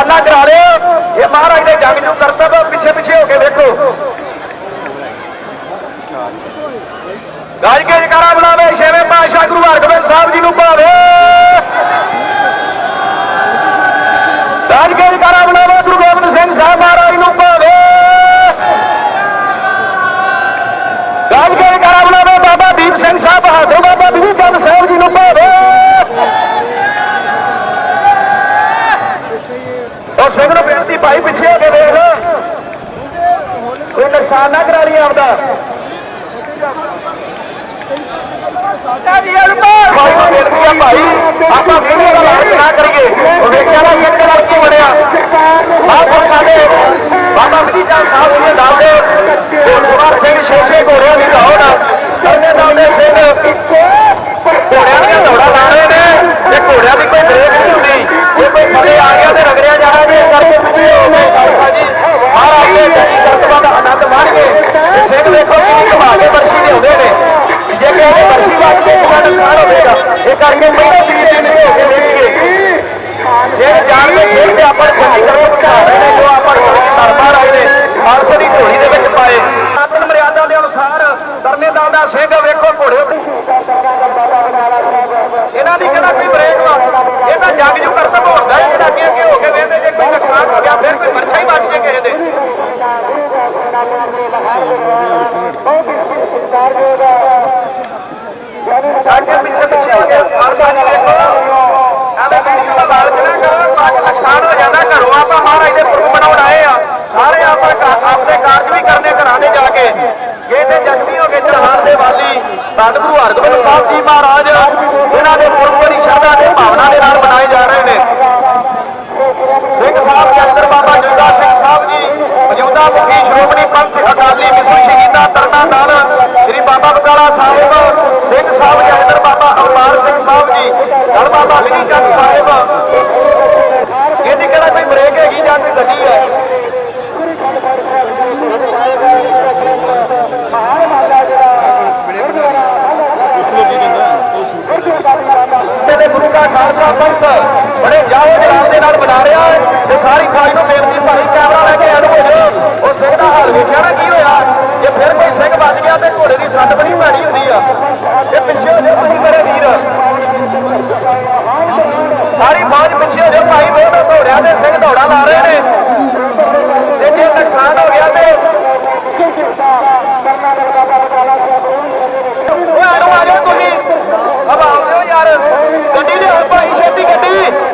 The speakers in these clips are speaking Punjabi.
ਨੁਕਸਾਨ ਕਰਾ ਲਿਓ ਇਹ ਮਹਾਰਾਜ ਦੇ ਜਗ ਜੂ ਕਰਤਬ ਪਿੱਛੇ ਪਿੱਛੇ ਹੋ ਕੇ ਵੇਖੋ ਗਾਜ ਕੇ ਜਕਾਰਾ ਬੁਲਾਵੇ, ਛੇਵੇਂ ਪਾਤਸ਼ਾਹ ਗੁਰੂ ਹਰਗੋਬਿੰਦ ਸਾਹਿਬ ਜੀ ਨੂੰ ਭਾਵੇ ਗਾਜ ਕੇ ਜਕਾਰਾ ਬੁਲਾਵੇ, ਗੁਰੂ ਗੋਬਿੰਦ ਸਿੰਘ ਸਾਹਿਬ ਮਹਾਰਾਜ ਨੂੰ ਭਾਵੇ ਗਾਜ ਕੇ ਜਕਾਰਾ ਬੁਲਾਵੇ, ਬਾਬਾ ਦੀਪ ਸਿੰਘ ਸਾਹਿਬ ਬਹਾਦਰ, ਬਾਬਾ ਦੀਪ ਚੰਦ ਸਾਹਿਬ ਜੀ ਨੂੰ ਭਾਵੇ ਉਹ ਸਿੰਘ ਨੂੰ ਬੇਨਤੀ ਭਾਈ ਪਿੱਛੇ ਹੋ ਕੇ ਵੇਖ ਕੋਈ ਨੁਕਸਾਨ ਨਾ ਕਰਾ ਲਈ ਆਪਦਾ। ਭਾਈ ਨੂੰ ਬੇਨਤੀ ਆ ਭਾਈ, ਆਪਾਂ ਵੀਡੀਓ ਦਾ ਲਾਈਕ ਨਾ ਕਰੀਏ। ਉਹ ਵੇਖਿਆ ਨਾ ਇੱਕ ਨਾਲ ਕੀ ਬਣਿਆ ਆਹ ਪੁੱਛਾਂ ਬਾਬਾ ਮਜੀਦਾ ਸਾਹਿਬ ਜੀ ਦੇ ਨਾਲ ਦੇ ਗੁਰਦੁਆਰਾ ਸਿੰਘ ਸ਼ੇਸ਼ੇ ਘੋੜਿਆਂ ਦੀ ਦੌੜ ਕਰਨੇ ਨਾਲ ਦੇ ਸਿੰਘ ਘੋੜਿਆਂ ਦੀਆਂ ਦੌੜਾਂ ਲਾ ਰਹੇ ਨੇ ਇਹ ਘੋੜਿਆਂ ਦੀ ਕੋਈ ਬ੍ਰੇਕ ਨਹੀਂ ਹੁੰਦੀ ਜੇ ਕੋਈ ਥੱਲੇ ਆ ਗਿਆ ਤੇ ਰਗੜਿਆ ਜਾਣਾ ਜੇ ਕਰਕੇ ਪਿੱਛੇ ਹੋ ਗਏ ਖਾਲਸਾ ਜੀ ਮਹਾਰਾਜ ਦੇ ਜਈ ਕਰਤਵਾਂ ਦਾ ਆਨੰਦ ਮਾਣਗੇ ਤੇ ਸਿੰਘ ਵੇਖੋ ਕਿੰਨੀ ਘੁਮਾ ਕੇ ਬਰਸ਼ੀ ਲਿਆਉਂਦੇ ਨੇ ਜੇ ਕਿਸੇ ਦੀ ਬਰਸ਼ੀ ਵਾਸਤੇ ਕਿੰਨਾ ਨੁਕਸਾਨ ਹੋਵੇਗਾ ਇਹ ਕਰਕੇ ਪਹਿਲਾਂ ਪਿੱਛੇ ਪਿੱਛੇ ਹੋ ਕੇ ਦੇਖੀਏ ਸਿਰ ਜਾਣ ਆਪਾਂ ਨੂੰ ਕੋਈ ਰਹੇ ਨੇ ਜੋ ਆਪਾਂ ਨੂੰ ਧਰਮਾਂ ਨੇ ਖਾਲਸੇ ਦੀ ਢੋਲੀ ਦੇ ਵਿੱਚ ਪਾਏ। ਆਤਮ ਮਰਿਆਦਾ ਦੇ ਅਨੁਸਾਰ ਦਰਨੇ ਦਾ ਦਾ ਸਿੰਘ ਵੇਖੋ ਘੋੜੇ ਇਹਨਾਂ ਦੀ ਕਿਹੜਾ ਕੋਈ ਬ੍ਰੇਕ ਵਾ ਇਹ ਤਾਂ ਜੱਗ ਜੂ ਕਰਤਬ ਹੁੰਦਾ ਹੈ ਜਿਹੜਾ ਅੱਗੇ ਅੱਗੇ ਹੋ ਕੇ ਵੇਖਦੇ ਜੇ ਕੋਈ ਨੁਕਸਾਨ ਹੋ ਗਿਆ ਫਿਰ ਕੋਈ ਮਰਛਾ ਹੀ ਵੱਜ ਜੇ ਕਿਸੇ ਦੇ ਅੱਗੇ ਪਿੱਛੇ ਪਿੱਛੇ ਹੋ ਕੇ ਖਾਲਸਾ ਜੀ ਵੇਖੋ ਐਵੇਂ ਵੀਡੀਓ ਦਾ ਲਾਲਚ ਨਾ ਕਰੋ ਤਾਂ ਕਿ ਨੁਕਸਾਨ ਹੋ ਜਾਂਦਾ ਘਰੋਂ ਆਪਾਂ ਮਹਾਰਾਜ ਦੇ ਪੁਰਬ ਬਣਾਉਣ ਆਏ ਆ ਸਾਰੇ ਆਪਾਂ ਘਰ- ਆਪਣੇ ਕਾਰਜ ਵੀ ਕਰਨੇ ਘਰਾਂ ਦੇ ਜਾ ਕੇ ਇਹ ਤੇ ਜ਼ਖਮੀ ਹੋ ਕੇ ਚਰਹਾਨ ਦੇ ਵਾਲੀ ਧੰਨ ਗੁਰੂ ਹਰਗੋਬਿੰਦ ਸਾਹਿਬ ਜੀ ਮਹਾਰਾਜ ਇਹਨਾਂ ਦੇ ਪੁਰਬ ਬੜੀ ਸ਼ਰਧਾ ਤੇ ਭਾਵਨਾ ਦੇ ਨਾਲ ਮਨਾਏ ਜਾ ਰਹੇ ਨੇ ਸਿੰਘ ਸਾਹਿਬ ਜੰਦਰ ਬਾਬਾ ਜੁਗਾ ਸਿੰਘ ਸਾਹਿਬ ਜੀ ਮੌਜੂਦਾ ਮੁਖੀ ਸ਼੍ਰੋਮਣੀ ਪੰਥ ਅਕਾਲੀ ਮਿਸਰ ਸ਼ਹੀਦਾਂ ਤਰਨਾਤਾਰਨ ਸ੍ਰੀ ਬਾਬਾ ਬਕਾਲਾ ਸਾਹਿਬ ਸਿੰਘ ਸਾਹਿਬ ਜੰਦਰ ਬਾਬਾ ਅਵਤਾਰ ਸਿੰਘ ਸਾਹਿਬ ਜੀ ਗੜ ਬਾਬਾ ਵਿਧੀ ਚੰਦ ਸਾਹਿਬ ਇਹਦੀ ਕਿਹੜਾ ਕੋਈ ਬ੍ਰੇਕ ਹੈਗੀ ਜਾਂ ਕੋਈ ਗੱਡੀ ਹੈ ਤੇ ਗੁਰੂ ਦਾ ਖਾਲਸਾ ਪੰਥ ਬੜੇ ਜਾਓ ਜਲਾਲ ਦੇ ਨਾਲ ਬਣਾ ਰਿਹਾ ਹੈ ਤੇ ਸਾਰੀ ਫੌਜ ਨੂੰ ਬੇਨਤੀ ਭਾਈ ਕੈਮਰਾ ਲੈ ਕੇ ਐਡ ਹੋ ਜਾਓ ਉਹ ਸਿੰਘ ਦਾ ਹਾਲ ਵੇਖਿਆ ਨਾ ਕੀ ਹੋਇਆ ਜੇ ਫਿਰ ਕੋਈ ਸਿੰਘ ਵੱਜ ਗਿਆ ਤੇ ਘੋੜੇ ਦੀ ਸੱਟ ਬੜੀ ਭੈੜੀ ਹੁੰਦੀ ਆ ਇਹ ਪਿੱਛੇ ਹੋ ਜਾਓ ਤੁਸੀਂ ਮੇਰੇ ਵੀਰ ਸਾਰੀ ਫੌਜ ਪਿੱਛੇ ਹੋ ਜਾਓ ਭਾਈ ਦੋਨੋਂ ਘੋੜਿਆਂ ਦੇ ਸਿੰਘ ਦੌੜਾ ਲਾ ਰਹੇ ਨੇ। ਤੇ ਜੇ ਨੁਕਸਾਨ ਹੋ ਗਿਆ ਤੇ ਉਹ ਆਣੋ ਆ ਜਾਓ ਤੁਸੀਂ। ਅਬ ਆਓ ਦਿਓ ਯਾਰ। ਗੱਡੀ ਲਿਆਓ ਭਾਈ, ਛੇਤੀ ਗੱਡੀ।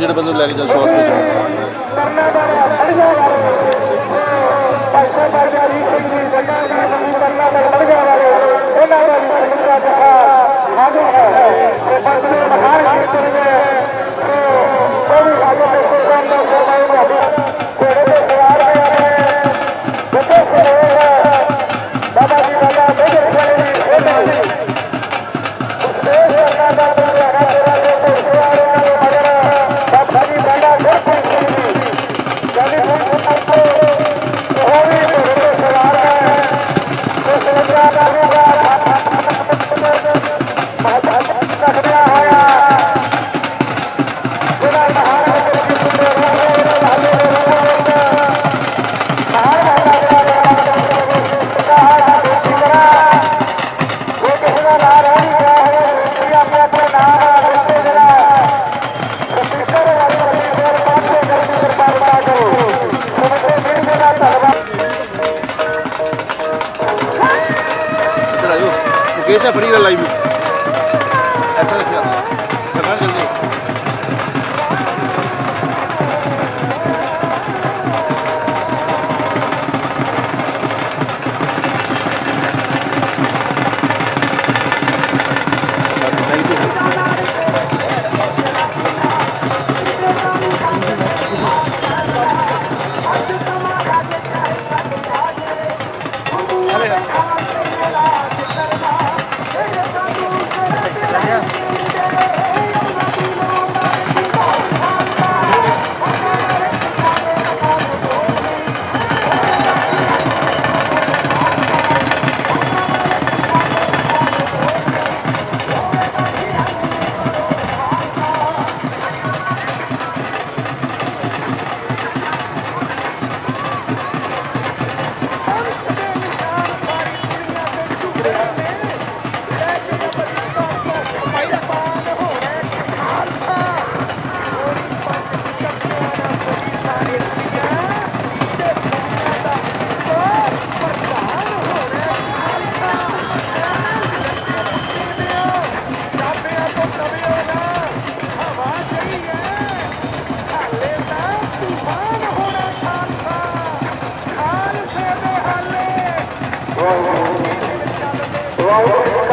ਲਿਟਲ ਇੰਜਰਡ ਬੰਦੇ ਲੈ ਕੇ ਜਾ ਹਸਪੀਟਲ ਇੱਧਰ ਮੁਕੇਸ਼ ਹੈ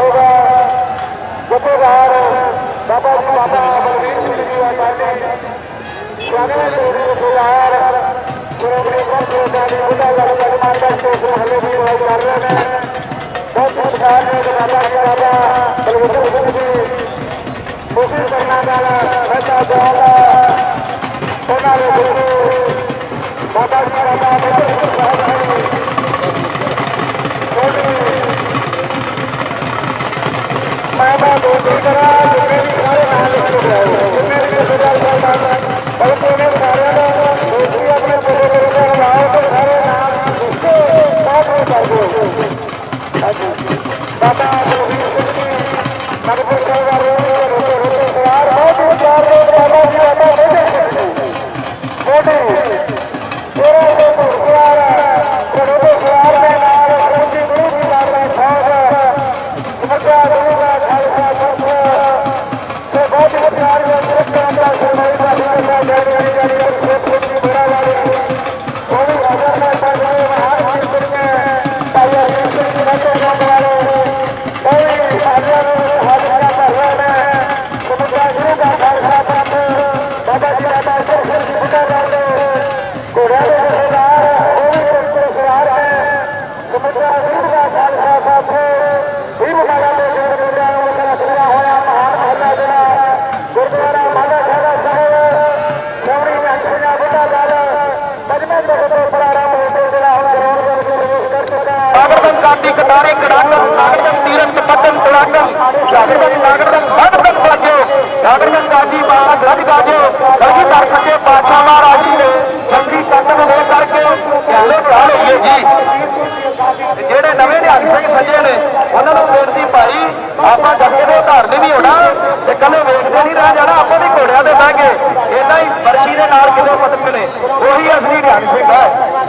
ਹੋਗਾ ਜਥੇਦਾਰ ਬਾਬਾ ਜੀ ਬਾਬਾ ਬਲਵੀਰ ਸਿੰਘ ਜੀ ਦਾ ਕਾਲੀ ਸ਼ਾਨੇ ਦੇ ਜਥੇਦਾਰ ਸ਼੍ਰੋਮਣੀ ਗੁਰਦੁਆਰਾ ਕਾਲੀ ਬੁੱਢਾ ਲੜ ਕੇ ਮਾਰਦਾ ਤੇ ਹਲੇ ਵੀ ਰਾਜ ਕਰ ਰਹੇ ਨੇ। ਬਹੁਤ ਖੁਸ਼ਹਾਲ ਨੇ ਬਾਬਾ ਜੀ ਬਾਬਾ ਬਲਵੀਰ ਸਿੰਘ ਜੀ ਕੋਸ਼ਿਸ਼ ਕਰਨਾ ਨਾਲ ਰਹਿਦਾ ਦੋਲਾ ਉਹਨਾਂ ਦੇ ਗੁਰੂ ਬਾਬਾ ਜੀ ਬਾਬਾ ਬਲਵੀਰ ਸਿੰਘ ਜੀ ਦੀ ਕਟਾਰੇ ਕੜਾਕਮ ਨਾਗਰਦਨ ਤੀਰਤ ਪਤਨ ਕੜਾਕਮ ਨਾਗਰਦਨ ਨਾਗਰਦਨ ਨਾਗਰਦਨ ਬਾਜੋ ਨਾਗਰਦਨ ਗਾਜੀ ਮਹਾਰਾਜ ਗੱਜ ਗਾਜੋ ਸਭੀ ਦਰ ਸਕੇ ਬਾਦਸ਼ਾਹ ਮਹਾਰਾਜ ਜੀ ਨੇ। ਜੰਗੀ ਕੰਨ ਨੂੰ ਕਰਕੇ ਕਹਿੰਦੇ ਬਣਾ ਲਈਏ ਜੀ।